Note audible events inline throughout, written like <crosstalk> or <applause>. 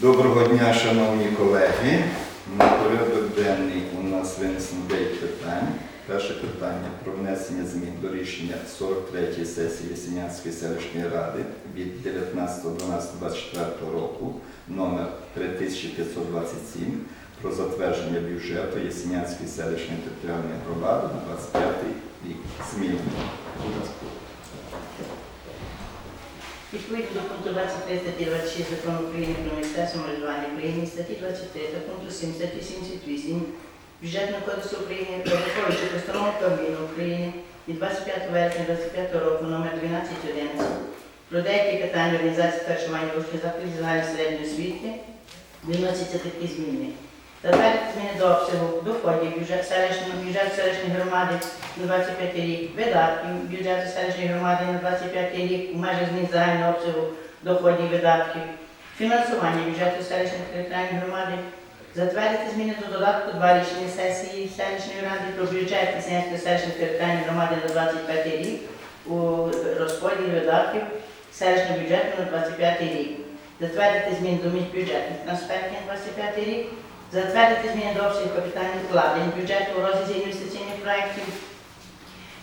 Доброго дня, шановні колеги. На порядок денний у нас винесено 9 питань. Перше питання про внесення змін до рішення 43-ї сесії Ясенянської селищної ради від 19.12.24 року номер 3527 про затвердження бюджету Ясенянської селищної територіальної громади на 25 рік. Зміни. Відповідно до пункту 23 статті 26 Закону України про місцеве самоврядування України, статті 23 та пункту 7 статті 78 Бюджетного кодексу України, враховуючи постанову Кабміну України від 25 вересня 2025 року номер 1211 про деякі питання організації харчування учнів закладів загальної середньої освіти, відносяться такі зміни. Затвердити зміни до обсягу доходів бюджет селищного бюджету селищної громади на 25 рік, видатків бюджету селищної громади на 25 рік у межах змін загального обсягу доходів видатків, фінансування бюджету селищної територіальної громади, затвердити зміни до додатку 2 рішення сесії селищної ради про бюджет Ліснянської селищної територіальної громади на 25 рік у розподілі видатків селищного бюджету на 25 рік, затвердити зміни до міжбюджетних трансфертів на 25 рік, затвердити зміни до обсягів капітальних вкладень бюджету у розрізі інвестиційних проєктів,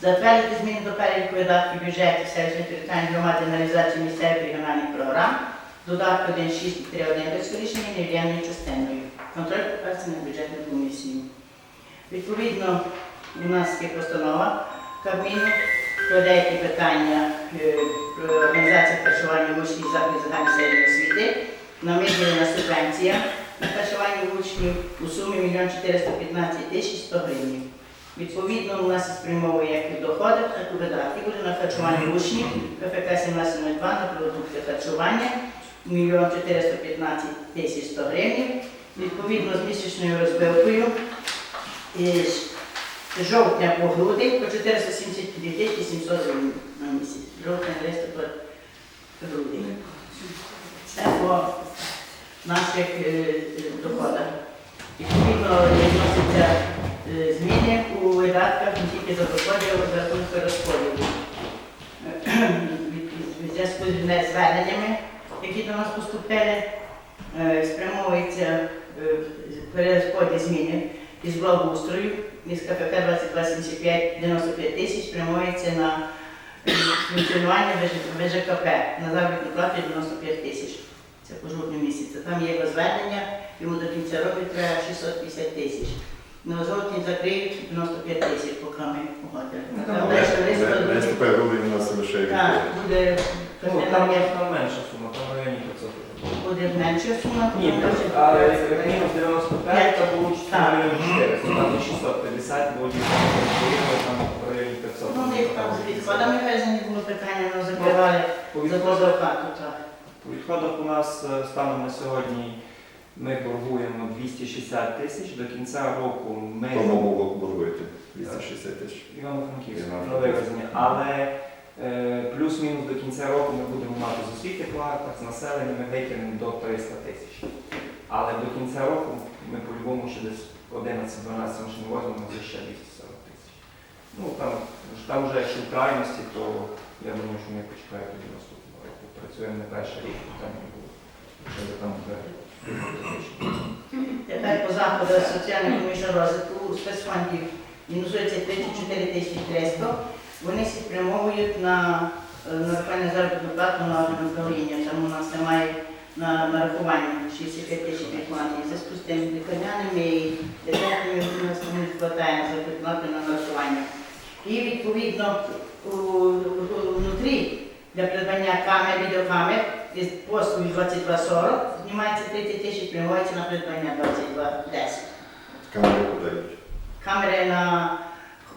затвердити зміни до переліку видатків бюджетів селищної територіальної громади на реалізацію місцевих регіональних програм, додатку 1.6.3.1 з рішення невід'ємною частиною. Контроль покладається на бюджетну комісію. Відповідно, у нас є постанова Кабміну про деякі питання е, про організацію харчування учнів закладів загальної середньої освіти. Виділена субвенція на харчування учнів у сумі 1 415 тисяч 100 гривень. Відповідно, у нас спрямовує як і доходи, так і видатки. Буде на харчування учнів КФК 1702 на продукти харчування 1 415 тисяч 100 гривень. Відповідно, з місячною розбивкою із жовтня по грудень по 472 тисячі 700 гривень на місяць. Жовтня, листопад, грудень. Це по наших е, е, доходах. Відповідно, відносяться е, зміни у видатках не тільки за доходи, а за рахунок розподілу. Зв'язку з зверненнями, які до нас поступили, спрямовується перерозподіл зміни із благоустрою, із КПК 2275 95 тисяч спрямується на функціонування ВЖКП на заробітну плату 95 тисяч. Це по жовтню місяця. Там є його звернення, йому до кінця року треба 650 тисяч. На жовтні закриють 95 тисяч, поки ми погодили. Ну, буде- Так, буде Ну, там менша сума, там в районі 500 буде менше сума, Ні, але як мінус 95, то получится Так. в районі 400, там 650, бо ті, там в районі 500. Ну, не там з відходами хай не було питання, але закривали за позавкату, так. По відходах у нас е, станом на сьогодні ми боргуємо 260 тисяч, до кінця року ми... Кому боргуєте? 260 тисяч. Івано-Франківську, на вивезення. Але е, плюс-мінус до кінця року ми будемо мати з освіти платах, з населення ми витягнемо до 300 тисяч. Але до кінця року ми по-любому ще десь 11-12 машин возьмемо за ще 240 тисяч. Ну там, там вже якщо в крайності, то я думаю, що ми почекаємо тоді наступного. Працюємо не перший рік, там було. Вже там вже Тепер по заходу соціально-економічного розвитку спецфондів мінусується 34 тисячі 300. Вони спрямовують на е, нарахування заробітну плату на управління. Там у нас немає на нарахування 65 тисяч підплати. В зв'язку з тим лікарняними і дитятами у нас не вистачає заробітну плату на нарахування. І відповідно у- у- внутрі для придбання камер, відеокамер із послуги 2240 знімається 30 тисяч, спрямується на придбання 2210. Камери подають. Камери на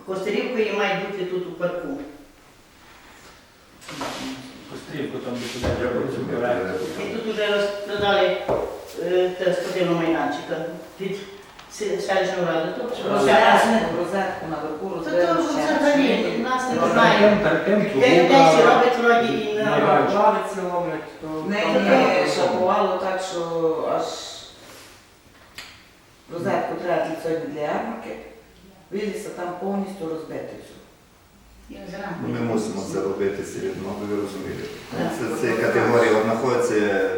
Костерівку і мають бути тут у парку. Кострівку там Я розумію. І тут вже розпродали е, те спортивного майданчика під се- селищну раду. Розшарясне. Розетку наверху Це взагалі нас не знає. Десь робить вроді і не на робить. лавиці ловлять, то Не шапувало так, що аж розетку треба для сьогодні для ярмарки. Вилізся там повністю розбитий. Ми мусимо це робити серед ви розумієте. Це, це категорія от знаходиться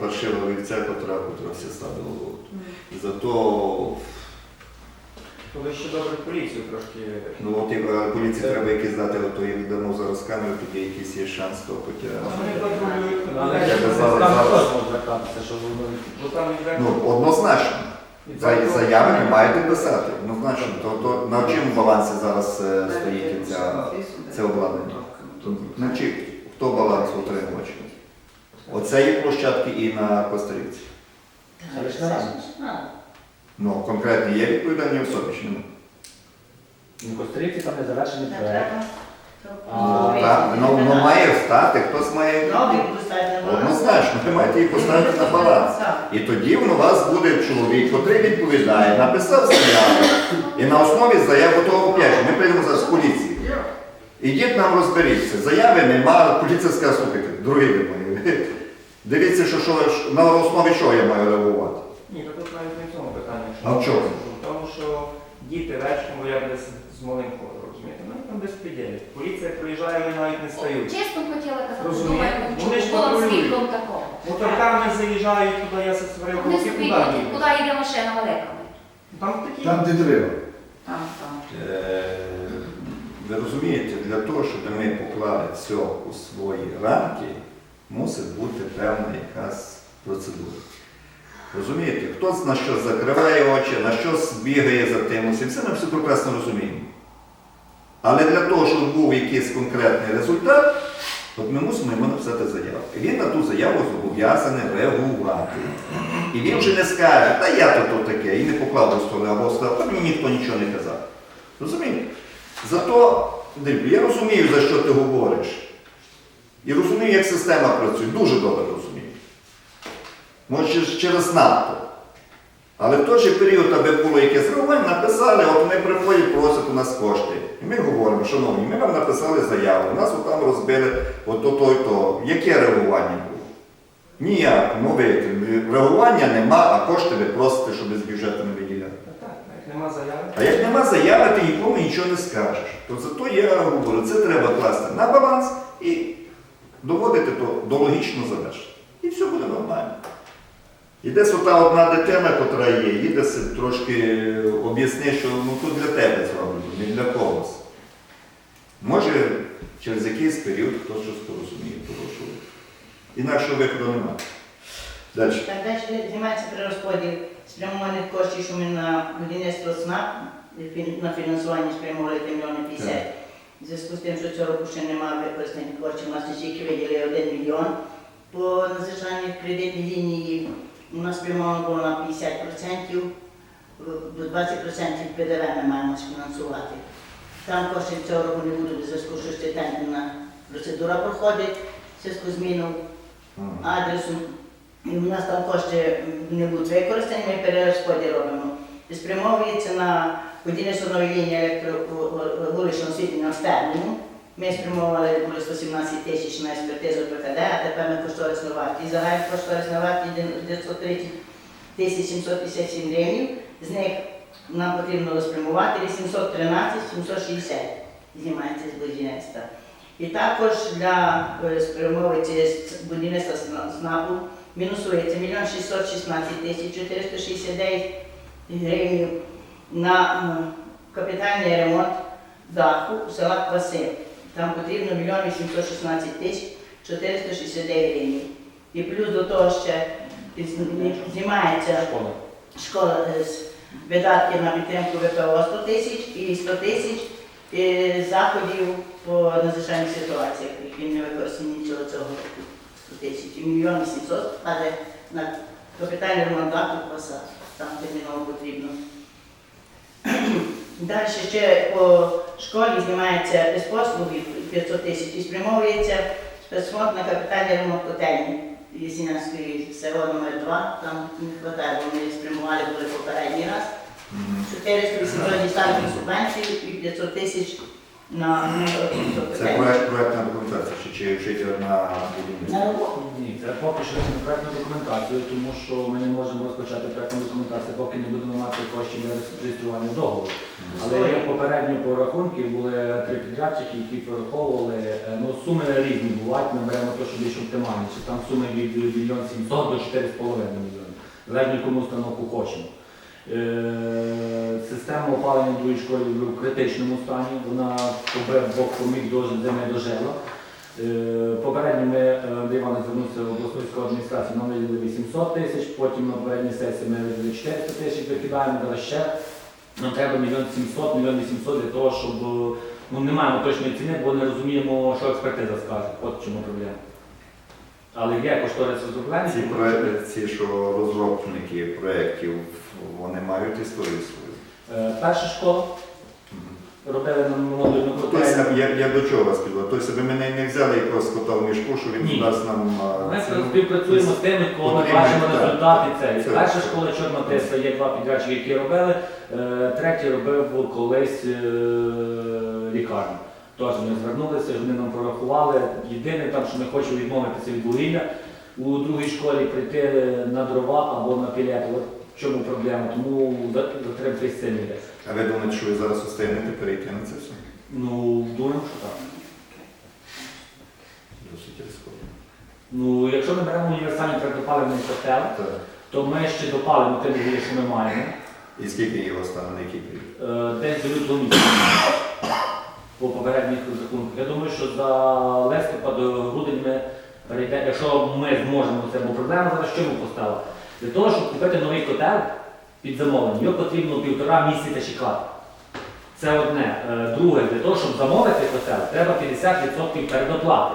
паршива вівця, котра, котра все стадо голод. І зато Коли ще добре поліцію трошки. ну, от, е, поліції треба якісь дати, ото як дамо зараз камеру, тоді якийсь є шанс, то хоча. Вони патрулюють, Але Я би зараз- там зараз- теж можна звертатися, що воно бо там йде. Ну, однозначно. За- Заяви не маєте писати. Однозначно. То, то на чому балансі зараз е, стоїть ця, це обладнання? На чим? Хто баланс отримувач? Оце є площадки і на. Але ж разом. Ну, конкретні є відповідальні особи чи немає? В Кострівці там не завершений Так, проект. А, Так, ну, ну має встати, хтось має. Новий поставити на баланс. Однозначно, ви маєте їх поставити на баланс. Так. І тоді у вас буде чоловік, котрий відповідає, написав заяву. І на основі заяви того же, ми прийдемо зараз з поліції. Ідіть нам розберіться. Заяви нема, поліція скаже, слухайте, дорогі ви мої. Дивіться, що, що, на основі чого я маю реагувати. Ні, то тут навіть не в цьому питанні. А в чому? В тому, що діти вечором, бо я десь з малим підійде. Поліція приїжджає, вони навіть не стають. Чесно хотіла казати, думаю, Вони ж було патрулюють. такого. Моторками заїжджають туди, я се сварив, Вони собі куди їдуть? куди йде машина великами. Там такі. Там, де дерева. Там, там. Е, Ви розумієте, для того, щоб ми поклали все у свої рамки, мусить бути певна якась процедура. Розумієте, хто на що закриває очі, на що бігає за тим усім, все ми все прекрасно розуміємо. Але для того, щоб був якийсь конкретний результат, от ми мусимо йому написати заяву. І він на ту заяву зобов'язаний реагувати. І він вже не скаже, та я то то таке, і не поклав до столи або сказав, та мені ніхто нічого не казав. Розумієте? Зато, Диві, я розумію, за що ти говориш. І розумію, як система працює. Дуже добре розумію. Може, через НАТО. Але в той же період, аби було якесь реагування, написали, от вони приходять, просять у нас кошти. Ми говоримо, шановні, ми вам написали заяву, нас отам розбили, ото то і то. Яке реагування було? Ніяк. Ну, видите, реагування нема, а кошти ви просите, щоб з бюджету не виділяти. Та Так, як нема заяви. А як нема заяви, ти нікому нічого не скажеш. То зато я говорю, це треба класти на баланс і доводити то до логічного завершення. І все буде нормально. І десь ота одна дитина, котра є, їде трошки об'ясни, що ну тут для тебе зроблено, не для когось. Може, через якийсь період хтось щось порозуміє, що інакшого виходу немає. Далі. Так далі знімається перерозподіл спрямованих коштів, що ми на будівництво СНАП на фінансування спрямовували 3 мільйони 50. В зв'язку з тим, що цього року ще немає використаних коштів, у нас тільки виділили 1 мільйон по надзвичайній кредитній лінії. У нас спрямовано було на 50%, до 20% ПДВ ми маємо фінансувати. Там коштів цього року не буде в зв'язку, що ще процедура проходить в зв'язку з зміною Ага. адресу. І у нас там кошти не будуть використані, ми перерозподіл робимо. І спрямовується на будівництво нової лінії електровуличного освітлення в Стерліну. Ми спрямовували були 117 тисяч на експертизу ПКД, а тепер ми кошторисну вартість. Загальна кошторисна вартість 930 тисяч 757 гривень. З них нам потрібно спрямувати 813 760 знімається з будівництва. І також для з будівництва сна- СНАПу мінусується 1 616 тисяч 469 гривень на капітальний ремонт даху у селах Кваси. Там потрібно 1 816 тисяч 469 гривень. І плюс до того ще знімається Школа. з видатки на підтримку ВПО 100 тисяч і 100 тисяч е, заходів по надзвичайних ситуаціях, які не використані цього цього року. 100 тисяч. І мільйон 800, але на капітальний ремонт посад. Там терміново потрібно. <clears throat> Далі ще по школі знімається безпослуги 500 тисяч і спрямовується спецфонд на капітальний ремонт котельні Єсінянської село номер 2 там не вистачає, бо ми спрямували були попередній раз. Мгм. 480 дістатні субвенцію і 500 тисяч на Це проект, проектна документація, чи, чи, чи на будівництво? Е, Поки що не проєктну документацію, тому що ми не можемо розпочати проєктну документацію, поки не будемо мати коштів для реєстрування договору. Але є попередні порахунки, були три підрядчики, які прораховували. е, Ну, суми різні бувають, ми беремо те, що більш оптимальніше. Там суми від 1 мільйон 700 до 4,5 мільйона. Залежно яку установку хочемо. Е, Система опалення в другій школі в критичному стані, вона побив Бог поміг до зими дожила. Е, Попередньо ми, е, Андрій Іванович звернувся в обласну військову адміністрацію, нам виділили 800 тисяч, потім на попередній сесії ми виділили 400 тисяч, викидаємо, але ще нам треба мільйон 700, мільйон 800 для того, щоб е, ну, не маємо точної ціни, бо не розуміємо, що експертиза скаже. От чому проблема. Але є кошторис розроблення. Ці проекти, ці, що розробники проєктів, вони мають історію свою. Перша школа робили нам модульну Тобто, котельню. я, я до чого вас підвела? Тобто ви мене не взяли якогось кота в мішку, що він дасть нам а, Ми ціну? співпрацюємо з тими, кого ми Потрібно, бачимо так. результати. Це Це перша школа Чорна Тиса, є два підрядчики, які робили. Е, Третій робив колись е, лікарню. Теж ми звернулися, вони нам порахували. Єдине там, що ми хочемо відмовитися від вугілля. У другій школі прийти на дрова або на пілети. От в чому проблема. Тому за- за треба прийти. А ви думаєте, що ви зараз встигнете перейти на це все? Ну, думаю, що так. Досить ризиково. Ну, якщо ми беремо універсальний твердопаливний котел, Так. то ми ще допалимо те вугілля, що ми маємо. І скільки його стане на який період? Е, десь до лютого місяця по попередніх розрахунках. Я думаю, що за листопад до грудень ми перейдемо, якщо ми зможемо це, бо проблема зараз що ми поставили? Для того, щоб купити новий котел під замовлення, його потрібно півтора місяця чекати. Це одне. Е, Друге, для того, щоб замовити котел, треба 50% передоплати.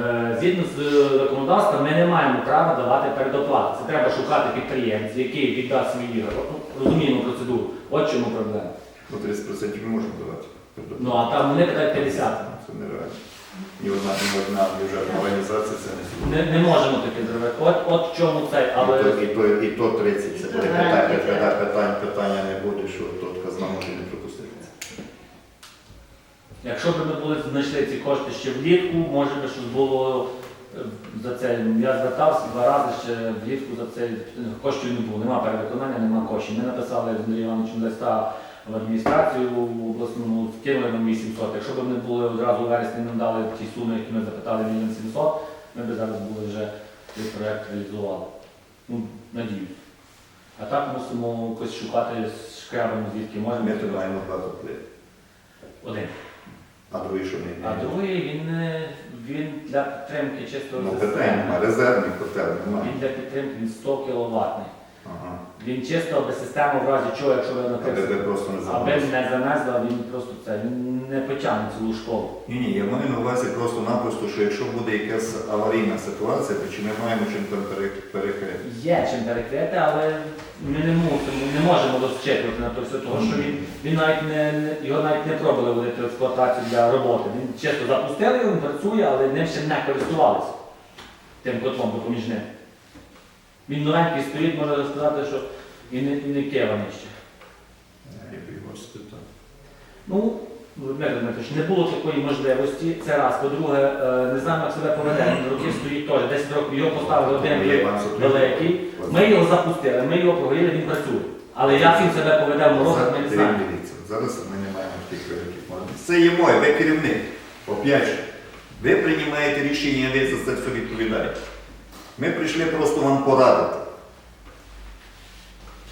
Е, Згідно з законодавством, ми не маємо права давати передоплати. Це треба шукати підприємця, який віддасть свої ігри. Розуміємо процедуру. От чому проблема. Ну, 30% ми можемо давати. Ну а там вони питають 50. Це нереально. Ні одна, ні одна бюджетна організація це не зробить. Не, не можемо таке зробити. От, от в чому це. Але І, то, і, то, і то 30, це буде питання, питання, питання, питання не буде, що тут казна може не пропустити. якщо б ми були знайшли ці кошти ще влітку, може би щось було е, за це. Я звертався два рази ще влітку за це коштів не було. Нема перевиконання, нема коштів. Ми написали з Андрієм Івановичем листа в адміністрацію в обласному, скинули нам 800. Якщо б вони були одразу у вересні нам дали ті суми, які ми запитали, мільйон 700, ми б зараз були вже цей проєкт реалізували. Ну, надіюсь. А так мусимо якось шукати шкрябами, звідки можемо. Ми тут маємо два топли, Один. а другий, що не А другий він, він для підтримки чисто Ну, системи. питань немає, резервний котел немає. Він для підтримки він 100 кВт. Він чисто аби систему в разі чого, якщо ви просто не аби не занесли, він просто це не потягне цілу школу. Ні, ні, я маю на увазі просто-напросто, що якщо буде якась аварійна ситуація, то чи ми маємо чим там пере- перекрити? Є чим перекрити, але ми не мусимо, не можемо розчитувати на то все, тому що він, він навіть не, не- його навіть не пробували вводити в експлуатацію для роботи. Він чисто запустили він працює, але ним ще не користувалися тим котлом допоміжним. Він новенький стоїть, можна сказати, що і не, не кеваний ще. Спитав. Ну, не було такої можливості. Це раз. По-друге, е, не знаємо, як себе поведе. Роки стоїть теж. 10 років його поставили один великий. Ми його запустили, ми його прогоріли, він працює. Але як він себе поведе в морозах, ми не знаємо. Зараз ми не маємо таких великих можливостей. Це є моє, ви керівник. Опять же, ви приймаєте рішення, ви за це все відповідаєте. Ми прийшли просто вам порадити.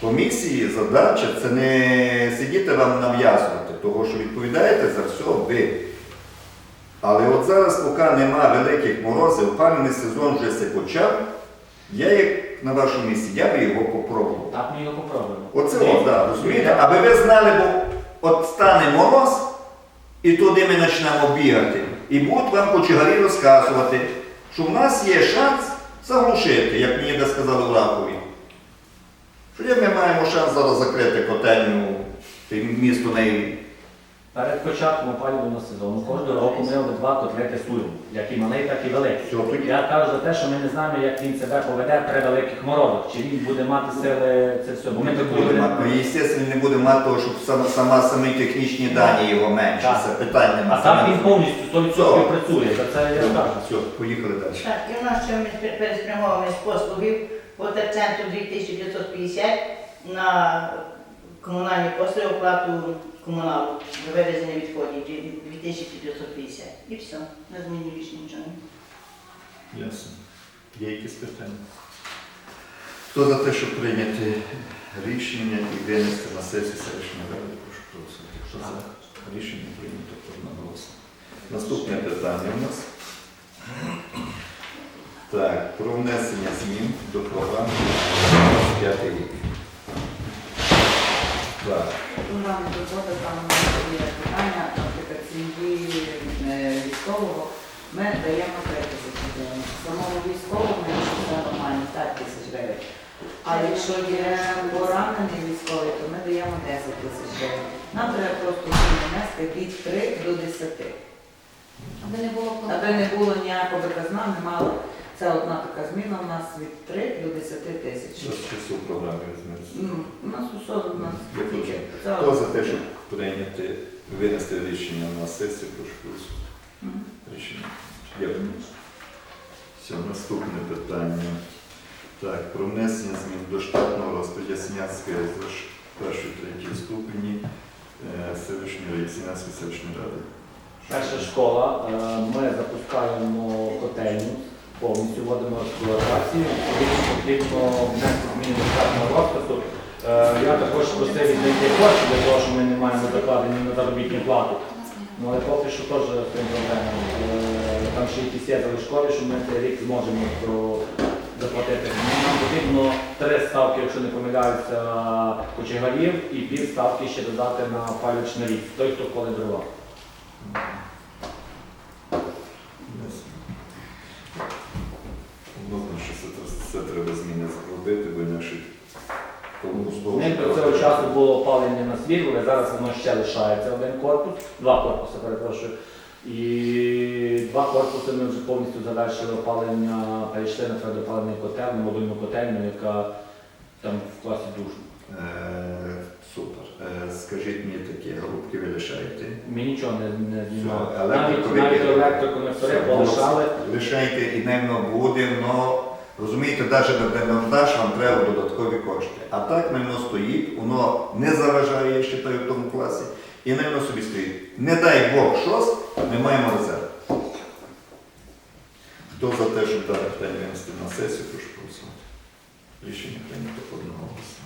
Комісії задача це не сидіти вам нав'язувати, того, що відповідаєте за все ви. Але от зараз, поки нема великих морозів, опалювальний сезон вже се почав, я як на вашому місці, я би його попробував. Так ми його попробуємо. Оце от, да, розумієте? Аби ви знали, бо от стане мороз, і туди ми почнемо бігати. І будуть вам кочегарі розказувати, що в нас є шанс заглушити, як мені де сказали в Ракові. Що ми маємо шанс зараз закрити котельню, місто неї Перед початком опалювального сезону кожного року ми обидва котлети суємо, як і малий, так і великий. Я кажу за те, що ми не знаємо, як він себе поведе при великих морозах, чи він буде мати сили це все. Бо ми Не буде будемо. мати. Ну, естественно, не буде мати того, щоб сама, сама самі технічні дані його менше. Так. Це питання А там він повністю 100% Все. працює. За це я скажу. Все, поїхали далі. Так, і в нас ще ми пер- переспрямовуємо з послугів по терцентру 2550 на комунальні послуги, оплату комуналу за вивезення відходів 2550. І все, не зміні більше нічого. Ясно. Є якісь питання? Хто за те, щоб прийняти рішення і винести на сесію селищної ради, прошу проголосувати. Хто за? Рішення прийнято одноголосно. Наступне питання у нас. Так, про внесення змін до програми 5 рік. Так, Програми дозволи там є питання, наприклад, сім'ї е, військового. Ми даємо 3 тисячі гривень. Самому військовому ми ще нормально 5 тисяч гривень. А якщо є поранений військовий, то ми даємо 10 тисяч гривень. Нам треба просто внести від 3 до 10. Аби не було Аби не було ніякого казна, не мало. Це одна така зміна у нас від 3 до 10 тисяч. що з часу програми візьметься? Ну, У нас у нас Я тільки. теж. це Хто за те, щоб прийняти, винести рішення на сесію, прошу голосувати. Рішення. Дякую. Все, наступне питання. Так, про внесення змін до штатного розподілу Сінянської першої третьої ступені е, селищної Сінянської селищної ради. Перша школа. е, Ми запускаємо котельню, повністю вводимо експлуатацію. Потрібно внести зміни до штатного розпису. Е, Я також просив віднайти кошти для того, що ми не маємо закладені на заробітну плату. Ну, але поки що теж з цим проблема. Е, Там ще якісь є залишкові, що ми цей рік зможемо заплатити. Ну, Нам потрібно три ставки, якщо не помиляються, кочегарів, і пів ставки ще додати на палючний рік. Той, хто коли дрова. Ясно. Однозначно, що це, це треба зміни зробити, бо інакше тому У них до цього часу було опалення на світло, зараз воно ще лишається один корпус, два корпуси, перепрошую. І два корпуси ми вже повністю завершили опалення, перейшли на твердопаливний котел, на модульну котельню, яка там в класі душу. Е, супер. Е, скажіть мені такі голубки ви лишаєте? Ми нічого не, не знімали. Все, Навіть, навіть електроконектори полишали. Лишайте і дневно буде, але розумієте, навіть на демонтаж вам треба додаткові кошти. А так воно стоїть, воно не заважає, я вважаю, в тому класі, і воно собі стоїть. Не дай Бог щось, ми маємо резерв. Хто за те, щоб дане питання винести на сесію, прошу голосувати. Рішення прийнято одноголосно.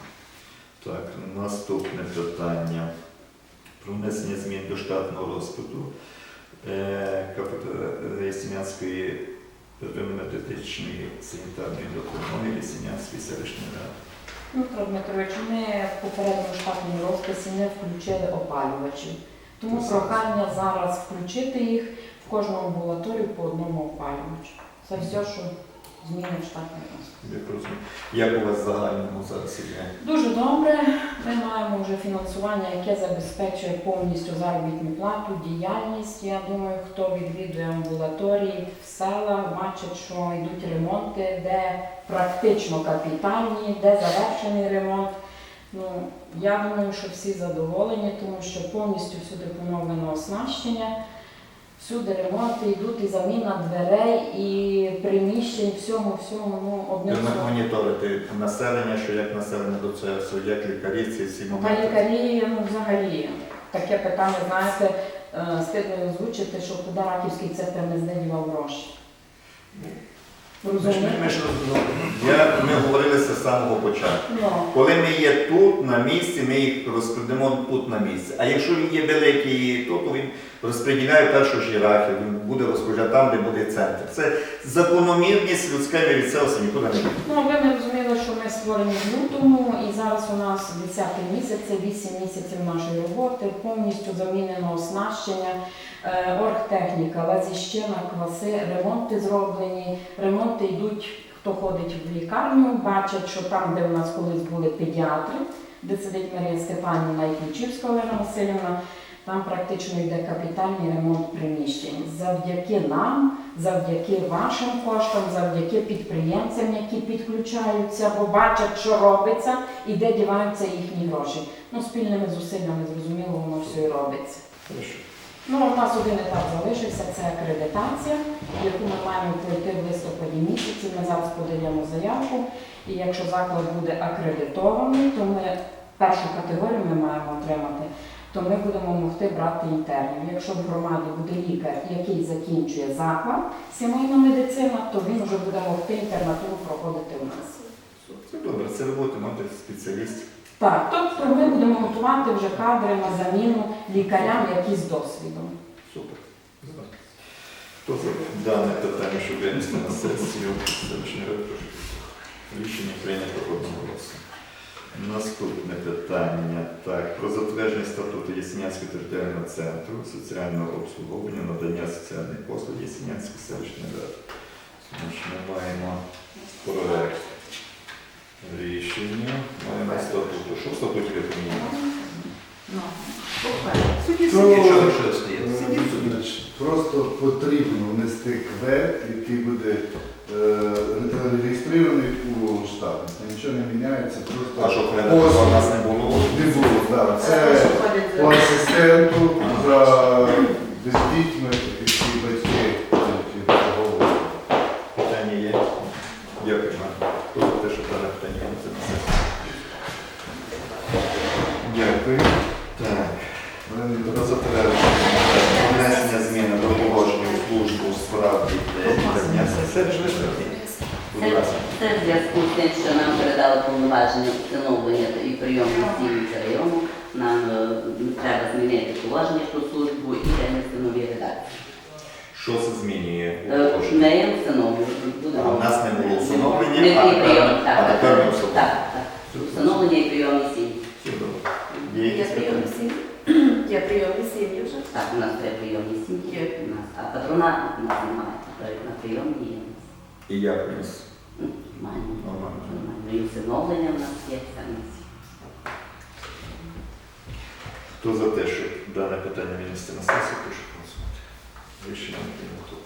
Так, наступне питання. Про внесення змін до штатного розпиту е, кафедри Ясенянської первинно-методичної санітарної допомоги Ясенянської селищної ради. Дмитро Дмитрович, ми в попередньому штатному розписі не включили опалювачів. Тому Це прохання зараз включити їх в кожну амбулаторію по одному опалювачу. Це все, що зміни в штатний розпис. Як у вас загальному зараз іде? Дуже добре. Ми маємо вже фінансування, яке забезпечує повністю заробітну плату, діяльність. Я думаю, хто відвідує амбулаторії в селах, бачить, що йдуть ремонти, де практично капітальні, де завершений ремонт. Ну, я думаю, що всі задоволені, тому що повністю всюди поновлено оснащення. Всюди ремонти йдуть і заміна дверей, і приміщень, всьому, всьому, ну, одним словом. моніторите населення, що як населення до цього, як лікарі ці всі Та лікарі, ну взагалі, таке питання, знаєте, е, стидно озвучити, що куди раківський центр не здивав гроші. Ми ж, ми ж, я, ми говорили це з самого початку. Ну, Коли ми є тут на місці, ми їх розподимо тут на місці. А якщо він є великий, то, то він розподіляє першу ж ієрархію, він буде розподіляти там, де буде центр. Це закономірність людська ми від цього нікуди не буде. ну, ви не розуміли, що ми створені в лютому, і зараз у нас 10 місяць, це 8 місяців нашої роботи, повністю замінено оснащення, е, оргтехніка, лазіщина, кваси, ремонти зроблені, ремонти йдуть, хто ходить в лікарню, бачать, що там, де у нас колись були педіатри, де сидить Марія Степанівна і Ключівська Олена Васильівна, Там практично йде капітальний ремонт приміщень. Завдяки нам, завдяки вашим коштам, завдяки підприємцям, які підключаються, бо бачать, що робиться і де діваються їхні гроші. Ну, спільними зусиллями, зрозуміло, воно все і робиться. Ну, у нас один етап залишився, це акредитація, яку ми маємо пройти в листопаді місяці. Ми зараз подаємо заявку, і якщо заклад буде акредитований, то ми першу категорію ми маємо отримати, то ми будемо могти брати інтернів. Якщо в громаді буде лікар, який закінчує заклад, сімейна медицина, то він вже буде могти інтернатуру проходити у нас. Це добре, це будете мати спеціалістів. Так, тобто ми будемо готувати вже кадри на заміну лікарям, які з досвідом. Супер. Хто за дане питання, щоб винести на сесію селищної ради. Рішення прийнято одноголосно. Наступне питання. Так, про затвердження статуту Ясенянського територіального центру соціального обслуговування, надання соціальних послуг Ясенянської селищної ради. Ми маємо проект рішення, маємо статуту. Що в статуті поміняли? Ну. Нічого не. Значить, Просто потрібно внести квет, який буде е, реєстрований у штат. Нічого не міняється, просто А що, коли у нас не було? не було. Да. Це Це виходить по з асистенту за бездітьми, які батьки які обслуговують. Питання є? Дякую, Іван. Хто за те, що дане питання винесе на сесію? Дякую. Так. Про затвердження про внесення зміни до положення у службу у справ дітей. Так, ні, це все ж виставки. Будь ласка. Це в зв'язку з тим, що нам передали повноваження встановлення і прийому сім'ї та району. Нам е, треба змінити положення про службу і винести нові редакції. Що це змінює у Е, положенні? Не я встановлюю. буде- А, в нас не було встановлення, Не а і тепер- прийом, а так. тепер ми так, встановлюємо. так, так. Встановлення і прийомні сім'ї. Чудово. Є Я якісь прийом питання? сім'ї. Я прийом сім'ї вже. Так, у нас є прийомні сім'ї, нас, а патронат у нас немає. Тобто на прийомні є. І як у нас? Ну, Нормально. Нормально. Нормально. І встановлення у нас є. Це у нас є. Хто за те, щоб дане питання винести на сесію, прошу голосувати. Рішення прийнято.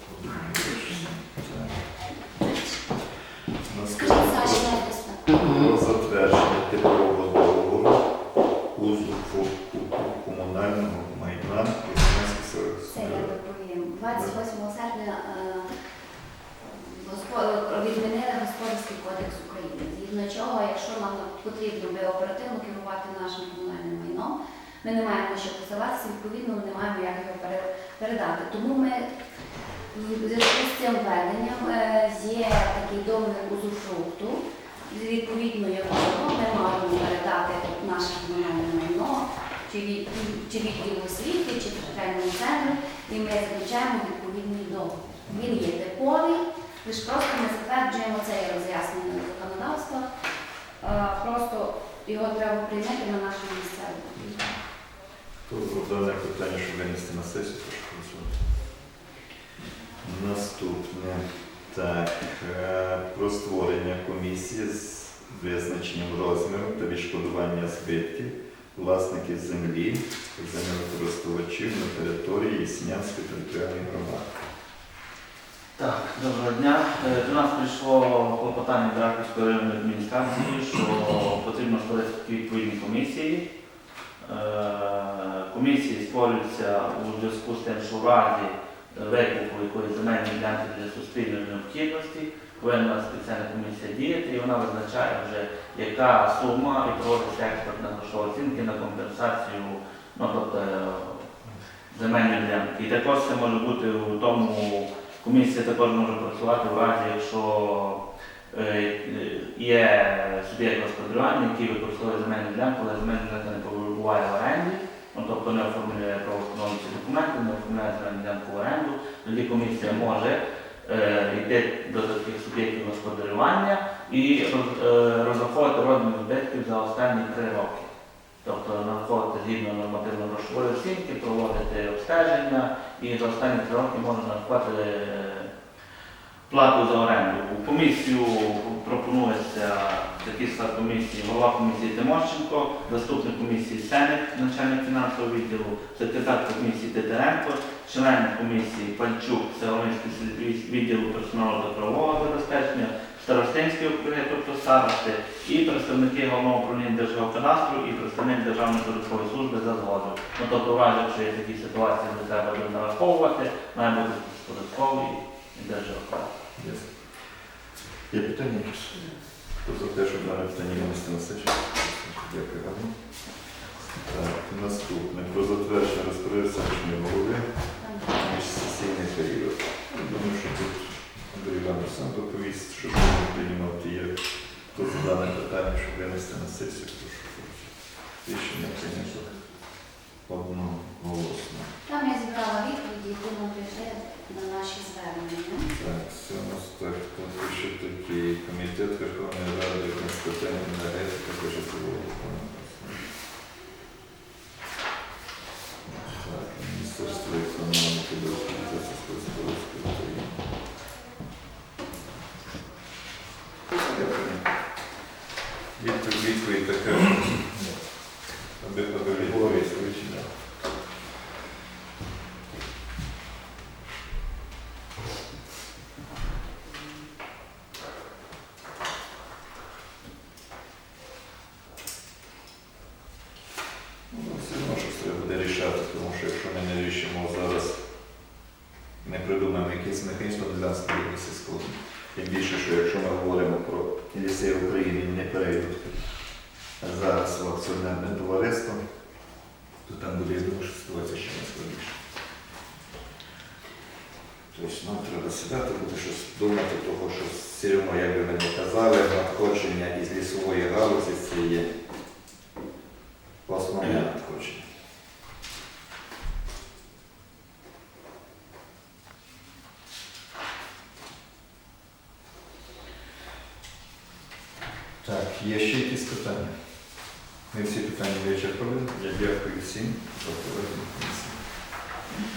Про затвердження типового договору узуфу комунального майна Це я доповім. 28 серпня е, відмінили Господарський кодекс України, згідно чого, якщо нам потрібно би оперативно керувати нашим комунальним майном, ми не маємо що посилатися, відповідно, не маємо як його передати. Тому ми в зв'язку з цим введенням е, є такий договір узуфрукту, відповідно якого ми маємо передати наше комунальне майно чи від чи відділу освіти, чи територіальному центру, і ми заключаємо відповідний договір. Він є типовий, лише просто ми затверджуємо це роз'яснення законодавства. Просто його треба прийняти на нашому місцевому. Хто дане питання, щоб винести на сесію, прошу голосувати. Наступне. Так, е, про створення комісії з визначенням розміру та відшкодування збитків власників землі, землекористувачів на території Яснянської територіальної громади. Так, доброго дня. Е, До нас прийшло клопотання до Рахівської районної адміністрації, що потрібно створити відповідні комісії. Е, Комісії створюються у зв'язку з тим, що в разі викупу якоїсь земельної ділянки для суспільної необхідності повинна спеціальна комісія діяти, і вона визначає вже, яка сума і проводиться експертна грошова оцінки на компенсацію, ну тобто земельної ділянки. І також це може бути у тому. Комісія також може працювати в разі, якщо е, є суб'єкт господарювання, який використовує земельну ділянку, але земельна ділянка не перебуває в оренді, ну, тобто не оформлює правоустановчі документи, не оформляє земельну оренду, тоді комісія може е, йти до таких суб'єктів господарювання і е, розраховувати розмір збитків за останні три роки. Тобто нараховувати згідно нормативно-грошової оцінки, проводити обстеження і за останні три роки можна е, плату за оренду. У комісію пропонується такий склад комісії, голова комісії Тимощенко, заступник комісії Сеник, начальник фінансового відділу, секретар комісії Титаренко, член комісії Пальчук, Всеолинський відділу персоналу та правового забезпечення, Старостинські округи, тобто старости, і представники головного управління Держгеокадастру і представник Державної податкової служби за згодою. Ну, тобто, вважаю, що є такі ситуації, де треба нараховувати, має бути податковий і Держгеокадастр. Є питання якісь? Хто за те, щоб дане питання винести на сесію? Дякую вам. Так, наступне. Про затвердження розпорядження голови міжсесійний період. Думаю, що тут Андрій Іванович сам доповість, щоб ми приймати є. Хто за дане питання, щоб винести на сесію, прошу. Рішення прийнято одноголосно. Там я зібрала відповіді, ми прийшли на наші звернення. Так, це у нас так, пише такий комітет Верховної Ради з питань енергетики та житлового господарства. Так, Міністерство економіки, дозволу та сільськогосподарської України. Дякую. Відповідь, відповідь така, аби аби відповідь вичина. Ну, все одно щось треба буде рішати, тому що якщо ми не рішимо зараз, не придумаємо якийсь механізм, то для нас буде все складно. Тим більше, що якщо ми говоримо про ліси України, вони перейдуть зараз в акціонерне товариство, то там буде, я думаю, що ситуація ще не складніша. Тобто нам треба сідати, буде щось думати, того, що все одно, як би ми не казали, надходження із лісової галузі це є 37,